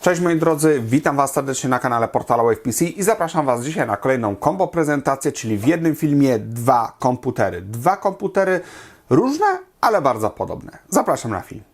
Cześć moi drodzy, witam Was serdecznie na kanale portala WavePC i zapraszam Was dzisiaj na kolejną kombo prezentację, czyli w jednym filmie dwa komputery. Dwa komputery różne, ale bardzo podobne. Zapraszam na film.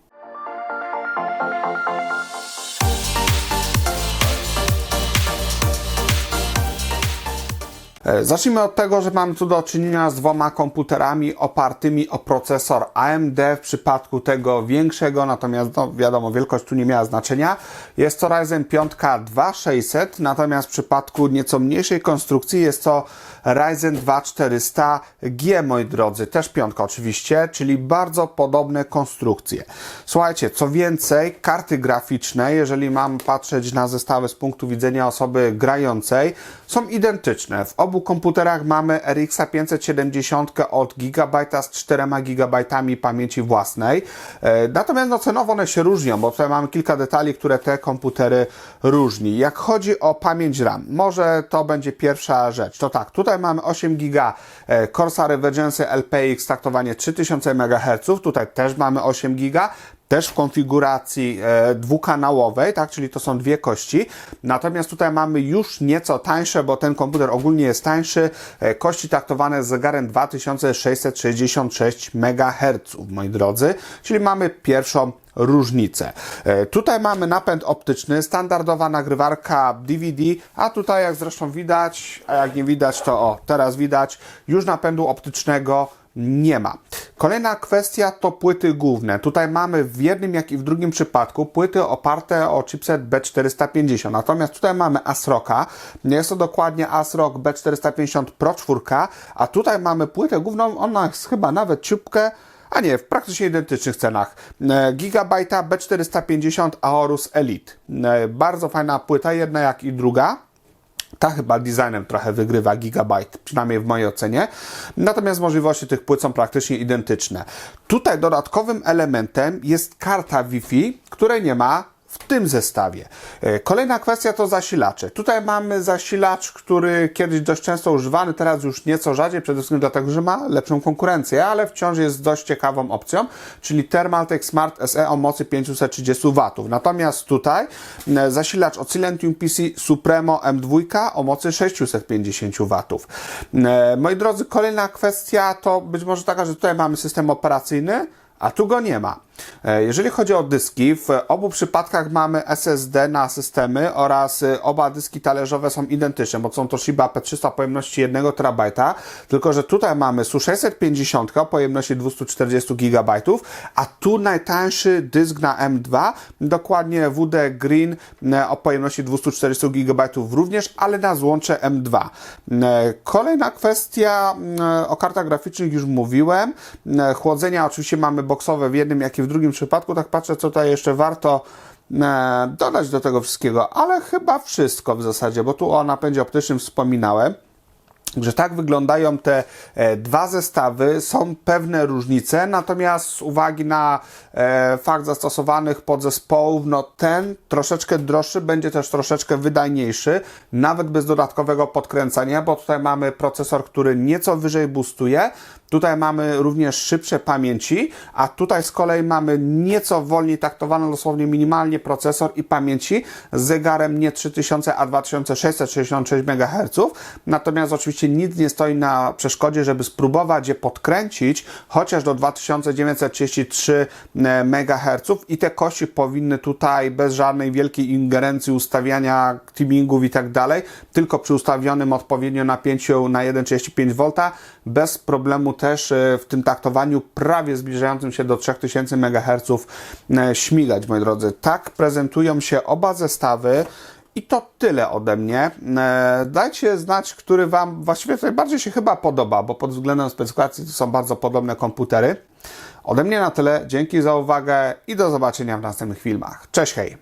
Zacznijmy od tego, że mamy tu do czynienia z dwoma komputerami opartymi o procesor AMD w przypadku tego większego, natomiast no, wiadomo, wielkość tu nie miała znaczenia. Jest to Ryzen 5 2600, natomiast w przypadku nieco mniejszej konstrukcji jest to Ryzen 2 400G, moi drodzy, też piątka oczywiście, czyli bardzo podobne konstrukcje. Słuchajcie, co więcej, karty graficzne, jeżeli mam patrzeć na zestawy z punktu widzenia osoby grającej, są identyczne. W obu komputerach mamy RX 570 od GB z 4 GB pamięci własnej. E, Natomiast no, cenowo one się różnią, bo tutaj mamy kilka detali, które te komputery różni. Jak chodzi o pamięć RAM, może to będzie pierwsza rzecz. To tak, tutaj mamy 8 GB e, Corsair Revergence LPX, taktowanie 3000 MHz, tutaj też mamy 8 GB też w konfiguracji e, dwukanałowej, tak, czyli to są dwie kości. Natomiast tutaj mamy już nieco tańsze, bo ten komputer ogólnie jest tańszy. E, kości taktowane z zegarem 2666 MHz, moi drodzy, czyli mamy pierwszą różnicę. E, Tutaj mamy napęd optyczny, standardowa nagrywarka DVD, a tutaj jak zresztą widać, a jak nie widać to o, teraz widać, już napędu optycznego nie ma. Kolejna kwestia to płyty główne. Tutaj mamy w jednym jak i w drugim przypadku płyty oparte o chipset B450. Natomiast tutaj mamy ASROCa. Jest to dokładnie ASRock B450 Pro 4, a tutaj mamy płytę główną, ona jest chyba nawet ciupkę a nie, w praktycznie identycznych cenach. E, Gigabajta B450 Aorus Elite. E, Bardzo fajna płyta, jedna jak i druga. Ta chyba designem trochę wygrywa Gigabyte, przynajmniej w mojej ocenie. Natomiast możliwości tych płyt są praktycznie identyczne. Tutaj dodatkowym elementem jest karta Wi-Fi, której nie ma w tym zestawie. E, Kolejna kwestia to zasilacze. Tutaj mamy zasilacz, który kiedyś dość często używany, teraz już nieco rzadziej, przede wszystkim dlatego, że ma lepszą konkurencję, ale wciąż jest dość ciekawą opcją, czyli Thermaltake Smart SE o mocy 530 W. Natomiast tutaj e, zasilacz od Silentium PC Supremo M2 o mocy 650 W. E, Moi drodzy, kolejna kwestia to być może taka, że tutaj mamy system operacyjny, a tu go nie ma. E, Jeżeli chodzi o dyski, w obu przypadkach mamy SSD na systemy oraz e, oba dyski talerzowe są identyczne, bo są to Shiba P300 o pojemności 1 TB, tylko że tutaj mamy SU650 o pojemności 240 GB, a tu najtańszy dysk na M2, dokładnie WD Green o pojemności 240 GB również, ale na złącze M2. E, Kolejna kwestia, o kartach graficznych już mówiłem. Chłodzenia oczywiście mamy boksowe w jednym, jak i w drugim przypadku. Tak patrzę, co tutaj jeszcze warto e, dodać do tego wszystkiego, ale chyba wszystko w zasadzie, bo tu o napędzie optycznym wspominałem że tak wyglądają te e, dwa zestawy. Są pewne różnice, natomiast z uwagi na e, fakt zastosowanych podzespołów, no ten troszeczkę droższy będzie też troszeczkę wydajniejszy, nawet bez dodatkowego podkręcania, bo tutaj mamy procesor, który nieco wyżej boostuje. Tutaj mamy również szybsze pamięci, a tutaj z kolei mamy nieco wolniej taktowaną, dosłownie minimalnie procesor i pamięci z zegarem nie 3000, a 2666 MHz. Natomiast oczywiście nic nie stoi na przeszkodzie, żeby spróbować je podkręcić chociaż do 2933 MHz i te kości powinny tutaj bez żadnej wielkiej ingerencji ustawiania tuningów i tak dalej, tylko przy ustawionym odpowiednio napięciu na 1,35 V bez problemu też e, w tym taktowaniu prawie zbliżającym się do 3000 MHz e, śmigać, moi drodzy. Tak prezentują się oba zestawy. I to tyle ode mnie. E, Dajcie znać, który Wam właściwie najbardziej się chyba podoba, bo pod względem specyfikacji to są bardzo podobne komputery. Ode mnie na tyle. Dzięki za uwagę i do zobaczenia w następnych filmach. Cześć, hej!